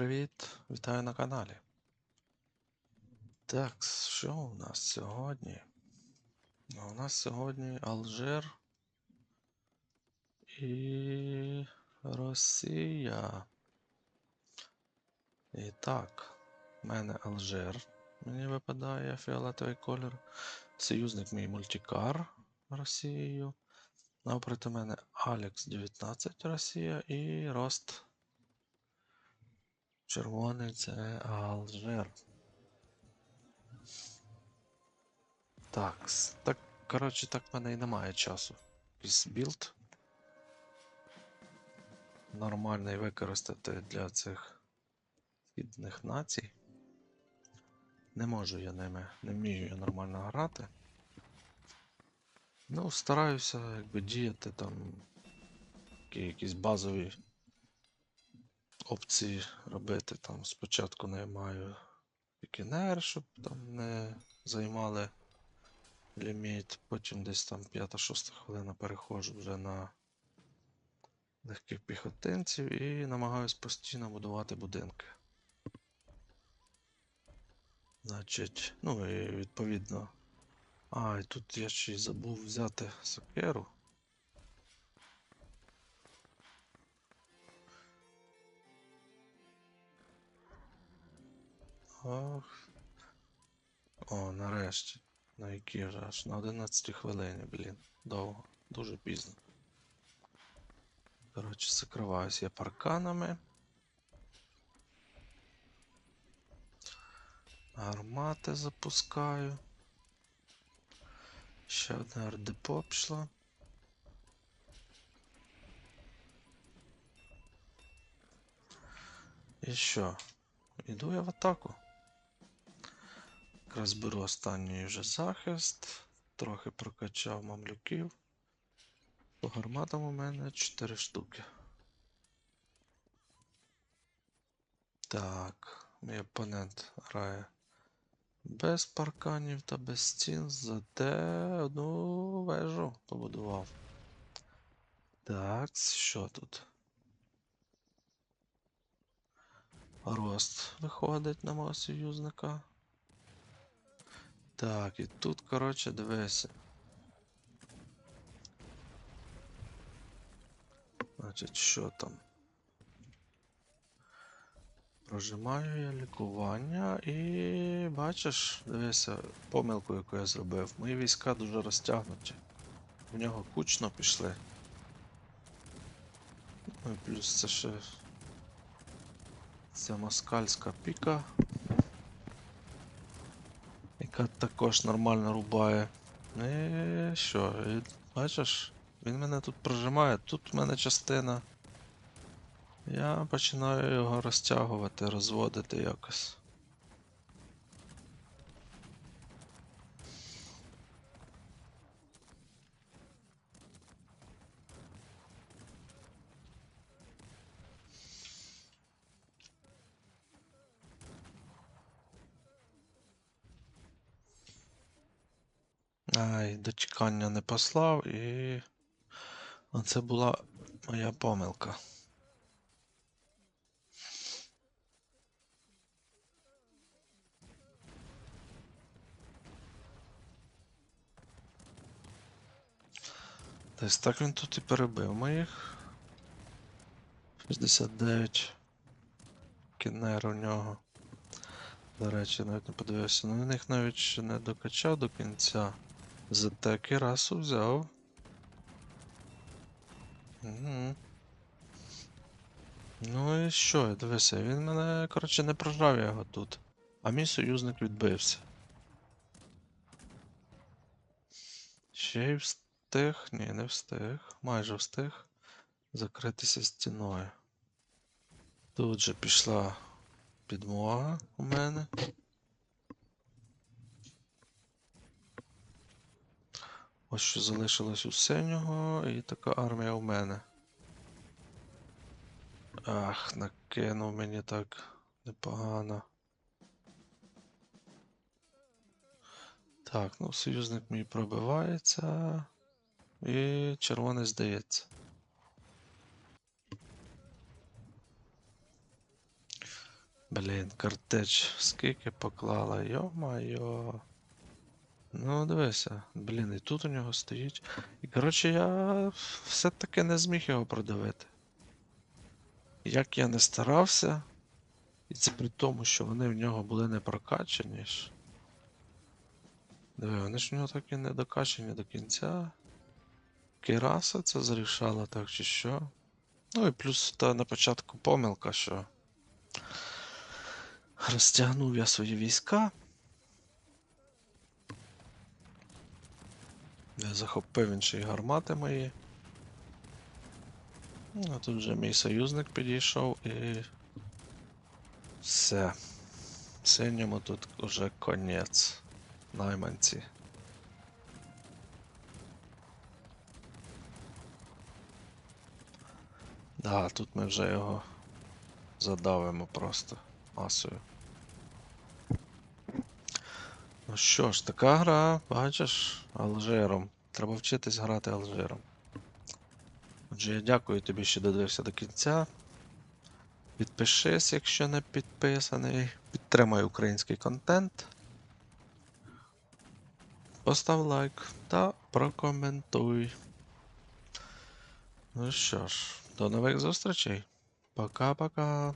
Привіт, вітаю на каналі. Так, що у нас сьогодні? А У нас сьогодні Алжир і Росія. І так, в мене Алжир. Мені випадає фіолетовий колір. Союзник мій мультикар Росією. Навпроти мене Алекс 19 Росія і Рост Червоний це Алжир. Так, так, коротше, так в мене і немає часу. Якийсь білд. Нормальний використати для цих східних націй. Не можу я ними, не вмію я нормально грати. Ну, стараюся якби діяти там якісь базові опції робити. Там спочатку наймаю пікінер, щоб там не займали ліміт, потім десь там 5-6 хвилина переходжу вже на легких піхотинців і намагаюсь постійно будувати будинки. Значить, ну і відповідно. А, і тут я ще й забув взяти сокеру. Ох. О, нарешті. На якій вже аж на 11 хвилині, блін. Довго. Дуже пізно. Коротше, закриваюсь я парканами. Армати запускаю. Ще одне ардепо пішло. І що? Іду я в атаку. Якраз беру останній вже захист. Трохи прокачав мамлюків. По гарматам у мене 4 штуки. Так, мій опонент грає без парканів та без стін, зате одну вежу побудував. Так, що тут? Рост виходить на мого союзника. Так, і тут, коротше, дивися. Значить, що там? Прожимаю я лікування і бачиш, дивися, помилку, яку я зробив. Мої війська дуже розтягнуті. В нього кучно пішли. Ну і плюс це ще. Це москальська піка. Яка також нормально рубає. І що, бачиш, він мене тут прожимає, тут в мене частина. Я починаю його розтягувати, розводити якось. Ай, дочекання не послав і. Оце була моя помилка. Десь так він тут і перебив моїх. 69 кінер у нього. До речі, навіть не подивився. Ну, на них навіть ще не докачав до кінця. Зате Кірасу взяв. Угу. Ну і що, дивися, він мене, коротше, не прожав я його тут. А мій союзник відбився. Ще й встиг. Ні, не встиг. Майже встиг закритися стіною. Тут же пішла підмога у мене. Ось що залишилось у синього, і така армія у мене. Ах, накинув мені так непогано. Так, ну союзник мій пробивається. І червоний здається. Блін, картеч скільки поклала, йо-майо. Ну, дивися, блін, і тут у нього стоїть. І коротше, я все-таки не зміг його продавити. Як я не старався, і це при тому, що вони в нього були не прокачані ж. Диви, вони ж в нього так і не докачані до кінця. Кираса це зарішала, так чи що. Ну і плюс та на початку помилка, що розтягнув я свої війська. Я захопив інші гармати мої. Ну, а тут вже мій союзник підійшов і. Все. Синьому тут уже конець. Найманці. Да, тут ми вже його задавимо просто масою. Ну що ж, така гра, бачиш, Алжиром. Треба вчитись грати Алжиром. Отже, я дякую тобі, що додивився до кінця. Підпишись, якщо не підписаний. Підтримай український контент. Постав лайк та прокоментуй. Ну що ж, до нових зустрічей. Пока-пока.